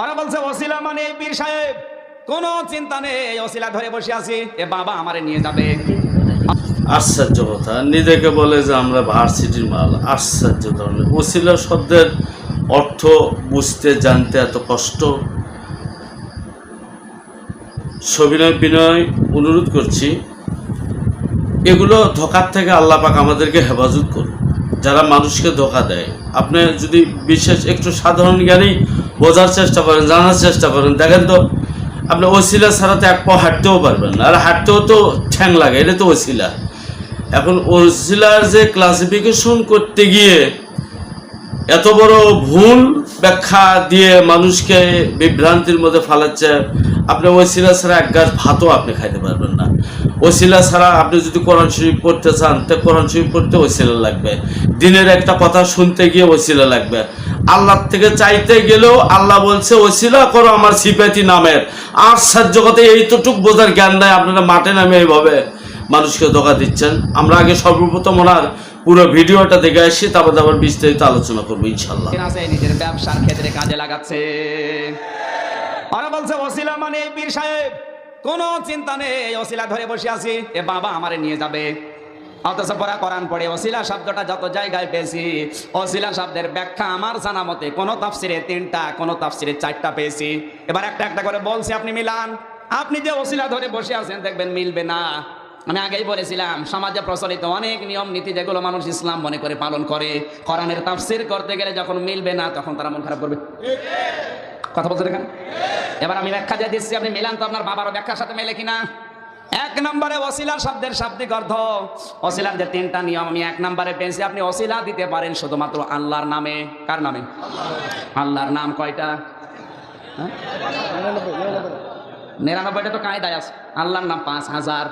ওরা বলছে, ওসিলা মানে পীর সাহেব, কোনো চিন্তা নেই, ওসিলা ধরে বসে আছি, এ বাবা আমারে নিয়ে যাবে। আশ্চর্য কথা, নিজেকে বলে যে আমরা ভার্সিটির মাল, আশ্চর্য ধরনের। ওসিলা শব্দের অর্থ বুঝতে, জানতে এত কষ্ট? সবিনয় বিনয় অনুরোধ করছি, এগুলো ধোকার থেকে আল্লাহ পাক আমাদেরকে হেফাজত করুন। যারা মানুষকে ধোকা দেয়, আপনি যদি বিশেষ একটু সাধারণ জ্ঞানেই বোঝার চেষ্টা করেন, জানার চেষ্টা করেন। দেখেন তো, আপনি ওসিলা ছাড়া তো এক পা হাঁটতেও পারবেন আর হাঁটতেও তো ঠ্যাং লাগে এটা তো ওসিলা। এখন ওসিলার যে ক্লাসিফিকেশন করতে গিয়ে এত বড় ভুল ব্যাখ্যা দিয়ে মানুষকে বিভ্রান্তির মধ্যে ফালাচ্ছে, আপনি ওসিলা ছাড়া এক গাছ ভাতও আপনি খাইতে পারবেন না। ওসিলা ছাড়া আপনি যদি কোরআন শরীফ পড়তে চান, তো কোরআন শরীফ পড়তে ওসিলা লাগবে। দিনের একটা কথা শুনতে গিয়ে ওসিলা লাগবে। আল্লাহ থেকে চাইতে গেলেও আল্লাহ বলছে, ওসিলা করো আমার সিপাতি নামের। আর সাহায্য কথা এইটুক বোঝার জ্ঞান নাই, আপনারা মাঠে নামে এইভাবে মানুষকে ধোকা দিচ্ছেন। আমরা আগে সর্বপ্রথম ওনার পুরো ভিডিওটা দেখে আসি, তারপর আবার বিস্তারিত আলোচনা করব ইনশাল্লাহ নিজের ব্যবসার ক্ষেত্রে কাজে লাগাচ্ছে। ওরা বলছে, ওসিলা মানে পীর সাহেব, কোনো চিন্তা নেই, ওসিলা ধরে বসে আছি, এ বাবা আমারে নিয়ে যাবে। অথচ পড়া কোরআন পড়ে ওসিলা শব্দটা যত জায়গায় পেয়েছি ওসিলা শব্দের ব্যাখ্যা আমার জানা মতে কোনো তাফসিরে তিনটা, কোনো তাফসিরে চারটা পেয়েছি। এবার একটা একটা করে বলছি আপনি মিলান। আপনি যে ওসিলা ধরে বসে আছেন, দেখবেন মিলবে না। আমি আগেই বলেছিলাম, সমাজে প্রচলিত অনেক নিয়ম, নীতি যেগুলো মানুষ ইসলাম মনে করে পালন করে, কোরআনের তাফসির করতে গেলে যখন মিলবে না, তখন তারা মন খারাপ করবে। কথা বলতে দেখেন এবার আমি ব্যাখ্যা দিয়ে দিচ্ছি, আপনি মিলান তো আপনার বাবার ব্যাখ্যার সাথে মেলে কিনা? এক নম্বরে অসিলার শব্দের শাব্দিক অর্থ। অসিলার যে তিনটা নিয়ম, আমি এক নম্বরে পেয়েছি। আপনি অসিলা দিতে পারেন শুধুমাত্র আল্লাহর নামে। কার নামে? আল্লাহর নাম কয়টা? হ্যাঁ? নিরানব্বইটা তো কায়দায় আছে। আল্লাহর নাম পাঁচ হাজার।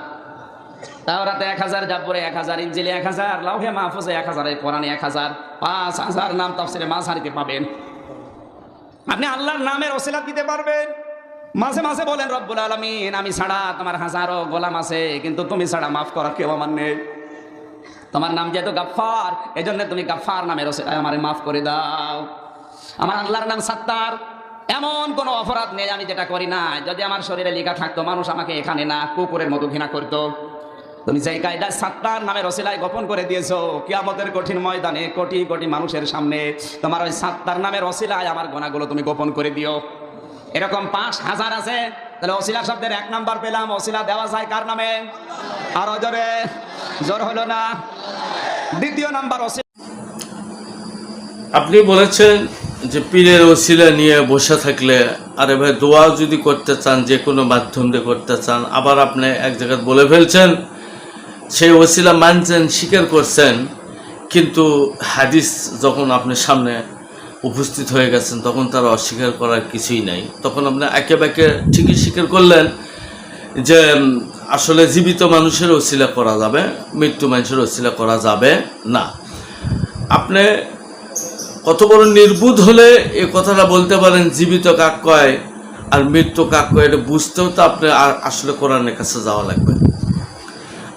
তাওরাতে এক হাজার, জাব্বরে এক হাজার ইঞ্জিলে এক হাজার, লাউহে মাহফুজে এক হাজার কোরআনে এক হাজার। পাঁচ হাজার নাম তাফসিরে মাঝারিতে পাবেন। আপনি আল্লাহর নামের ওসিলা দিতে পারবেন। মাঝে মাঝে বলেন, রব্বুল আলমিন, আমি ছাড়া তোমার হাজারো গোলাম আছে, কিন্তু তুমি ছাড়া মাফ করার কেউ আমার নেই। তোমার নাম যেহেতু গাফার এই জন্য তুমি গাফার নামের আমারে মাফ করে দাও। আমার আল্লাহর নাম সাত্তার। এমন কোনো অপরাধ নেই আমি যেটা করি না যদি আমার শরীরে লেখা থাকতো, মানুষ আমাকে এখানে না, কুকুরের মতো ঘৃণা করতো। তুমি সেই কায়দা সাত্তার নামের রসিলায় গোপন করে দিয়েছ, কিয়ামতের কঠিন ময়দানে কোটি কোটি মানুষের সামনে তোমার ওই সাত্তার নামের রসিলায় আমার গোনাগুলো তুমি গোপন করে দিও। এরকম পাঁচ হাজার আছে, তাহলে অশিলা শব্দের এক নাম্বার পেলাম অশিলা দেওয়া যায় কার নামে? আরও জোরে, জোর হলো না। দ্বিতীয় নাম্বার অশিলা আপনি বলেছেন যে পীরের ওসিলা নিয়ে বসে থাকলে, আরে ভাই, দোয়া যদি করতে চান, যে কোনো মাধ্যম দিয়ে করতে চান, আবার আপনি এক জায়গায় বলে ফেলছেন, সেই ওসিলা মানছেন, স্বীকার করছেন, কিন্তু হাদিস যখন আপনি সামনে উপস্থিত হয়ে গেছেন, তখন তার অস্বীকার করার কিছুই নাই। তখন আপনি একে বাকে ঠিকই স্বীকার করলেন যে আসলে জীবিত মানুষের ওসিলা করা যাবে, মৃত্যু মানুষের ওসিলা করা যাবে না। আপনি কত বড় নির্বুধ হলে এ কথাটা বলতে পারেন, জীবিত কাক কয় আর মৃত্যু কাক কয়, এটা বুঝতেও তো আপনি আসলে কোরআনের কাছে যাওয়া লাগবে।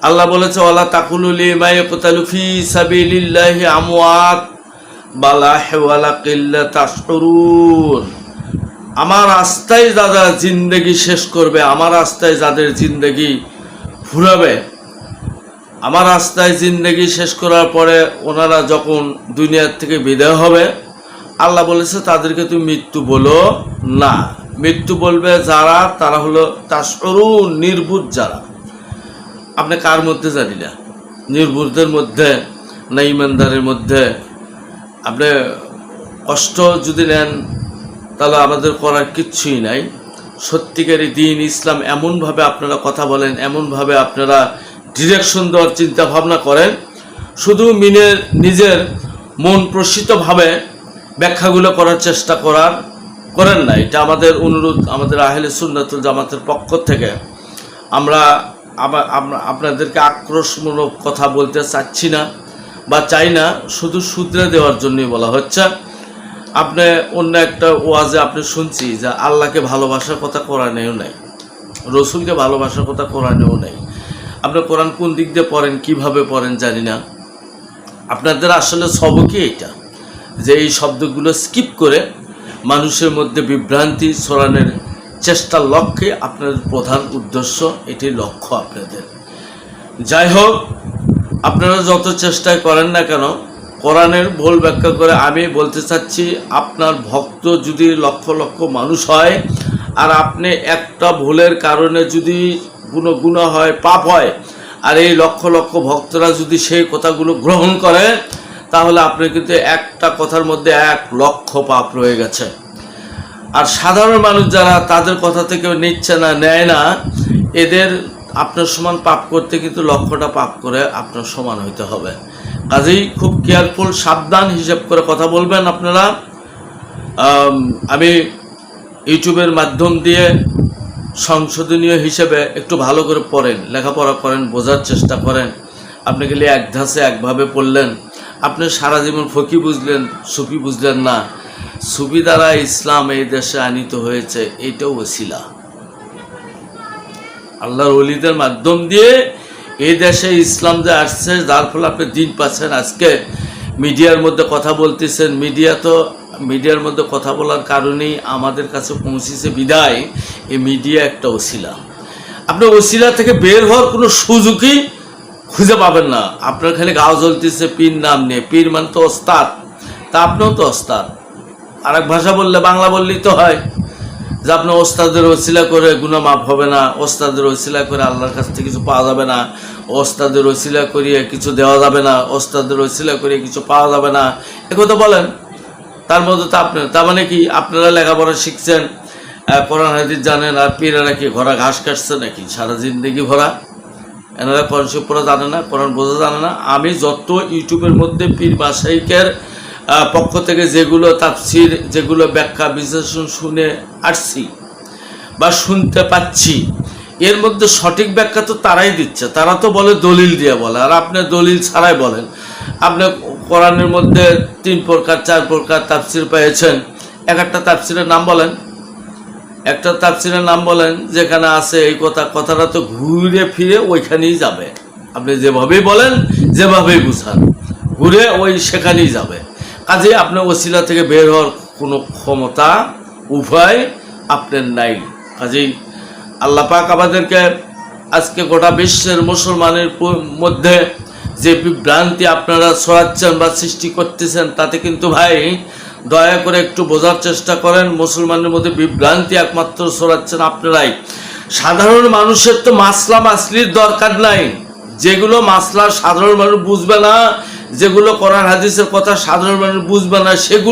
আল্লাহ বলেছে, ওয়ালা তাকুলুল ইমায়াকুতালু ফি সাবিলিল্লাহি আমওয়াত। আমার রাস্তায় যারা জিন্দেগি শেষ করবে, আমার আস্তায় যাদের জিন্দেগি ফুরাবে আমার আস্তায় জিন্দেগি শেষ করার পরে ওনারা যখন দুনিয়ার থেকে বিদায় হবে, আল্লাহ বলেছে, তাদেরকে তুমি মৃত্যু বলো না। মৃত্যু বলবে যারা, তারা হলো তাসরু নির্বুধ যারা। আপনি কার মধ্যে জানি না? নির্বুধদের মধ্যে না ইমানদারের মধ্যে? আপনি কষ্ট যদি নেন, তাহলে আমাদের করার কিচ্ছুই নাই। সত্যিকারই দিন ইসলাম এমনভাবে আপনারা কথা বলেন, এমনভাবে আপনারা ডিরেকশন দেওয়ার চিন্তা ভাবনা করেন, শুধু মিনের নিজের মন প্রসিতভাবে ব্যাখ্যাগুলো করার চেষ্টা করার, করেন না। এটা আমাদের অনুরোধ, আমাদের আহলে সুন্নাতুল জামাতের পক্ষ থেকে। আমরা আপনাদেরকে আক্রোশমূলক কথা বলতে চাচ্ছি না। বা চাই না, শুধু সূত্রে দেওয়ার জন্যই বলা হচ্ছে। আপনি অন্য একটা ওয়াজে আপনি শুনছি যে আল্লাহকে ভালোবাসার কথা কোরআনেও নাই, রসুলকে ভালোবাসার কথা কোরআনেও নাই। আপনি কোরআন কোন দিক দিয়ে পড়েন, কীভাবে পড়েন জানি না। আপনাদের আসলে সবকই এটা যে এই শব্দগুলো স্কিপ করে মানুষের মধ্যে বিভ্রান্তি ছড়ানোর চেষ্টার লক্ষ্যে আপনাদের প্রধান উদ্দেশ্য, এটি লক্ষ্য আপনাদের। যাই হোক আপনারা যত চেষ্টাই করেন না কেন, কোরআনের ভুল ব্যাখ্যা করে আমি বলতে চাচ্ছি, আপনার ভক্ত যদি লক্ষ লক্ষ মানুষ হয়, আর আপনি একটা ভুলের কারণে যদি কোনো গুণা হয়, পাপ হয়, আর এই লক্ষ লক্ষ ভক্তরা যদি সেই কথাগুলো গ্রহণ করে, তাহলে আপনি কিন্তু একটা কথার মধ্যে এক লক্ষ পাপ রয়ে গেছে। আর সাধারণ মানুষ যারা, তাদের কথা থেকে নিচ্ছে না, নেয় না, এদের আপনার সমান পাপ করতে কিন্তু লক্ষ্যটা পাপ করে আপনার সমান হইতে হবে। কাজেই খুব কেয়ারফুল সাবধান হিসাব করে কথা বলবেন আপনারা। আমি ইউটিউবের মাধ্যম দিয়ে সংশোধনীয় হিসেবে একটু ভালো করে পড়েন, লেখাপড়া করেন, বোঝার চেষ্টা করেন। আপনি গেলে এক ধাসে একভাবে পড়লেন, আপনি সারা জীবন ফকি বুঝলেন, সুফি বুঝলেন না। সুফি দ্বারা ইসলাম এই দেশে আনিত হয়েছে এইটাও ওসিলা। আল্লাহর অলিদের মাধ্যম দিয়ে এই দেশে ইসলাম যে আসছে, যার ফলে আপনি দিন পাচ্ছেন। আজকে মিডিয়ার মধ্যে কথা বলতেছেন, মিডিয়া তো মিডিয়ার মধ্যে কথা বলার কারণেই আমাদের কাছে পৌঁছেছে বিদায়। এই মিডিয়া একটা ওসিলা। আপনি ওসিলা থেকে বের হওয়ার কোনো সুযোগই খুঁজে পাবেন না। আপনার খালি গাও জ্বলতেছে, পীর নাম নিয়ে। পীর মানে তো ওস্তাদ। তা আপনিও তো ওস্তাদ। আর এক ভাষা বললে বাংলা বললেই তো হয়। যে আপনি ওস্তাদের ওসিলা করে গুণা মাফ হবে না, ওস্তাদের ওসিলা করে আল্লাহর কাছ থেকে কিছু পাওয়া যাবে না, ওস্তাদের ওসিলা করিয়ে কিছু দেওয়া যাবে না, ওস্তাদের ওসিলা করিয়ে কিছু পাওয়া যাবে না। একথা বলেন। তার মধ্যে তো আপনার তার মানে কি, আপনারা লেখাপড়া শিখছেন কোরআন, হাদিস জানেন, আর পীরেরা কি ঘোড়া ঘাস কাটছে নাকি? সারা জিন্দগি ভরা এনারা কোরআন শিব পড়া জানে না, কোরআন বোঝা জানে না। আমি যত ইউটিউবের মধ্যে পীর বাসাইকের পক্ষ থেকে যেগুলো তাফসির, যেগুলো ব্যাখ্যা, বিশ্লেষণ শুনে আসছি বা শুনতে পাচ্ছি, এর মধ্যে সঠিক ব্যাখ্যা তো তারাই দিচ্ছে। তারা তো বলে দলিল দিয়ে বলে, আর আপনি দলিল ছাড়াই বলেন। আপনি কোরআনের মধ্যে তিন প্রকার, চার প্রকার তাফসির পেয়েছেন। এক একটা তাফসিরের নাম বলেন। একটা তাফসিরের নাম বলেন, যেখানে আছে এই কথা, কথাটা তো ঘুরে ফিরে ওইখানেই যাবে। আপনি যেভাবেই বলেন, যেভাবেই বুঝান, ঘুরে ওই সেখানেই যাবে। কাজে আপনার ওসিলা থেকে বের হওয়ার কোনো ক্ষমতা উভয় আপনার নাই। কাজেই আল্লাহ পাক আমাদেরকে আজকে গোটা বিশ্বের মুসলমানের মধ্যে যে বিভ্রান্তি আপনারা ছড়াচ্ছেন বা সৃষ্টি করতেছেন, তাতে কিন্তু ভাই দয়া করে একটু বোঝার চেষ্টা করেন, মুসলমানের মধ্যে বিভ্রান্তি একমাত্র ছড়াচ্ছেন আপনারাই। সাধারণ মানুষের তো মাসলা মাসলির দরকার নাই। যেগুলো মাসলা সাধারণ মানুষ বুঝবে না যেগুলো করার হাদিসের কথা সাধারণ মানুষ বুঝবে না সেগুলো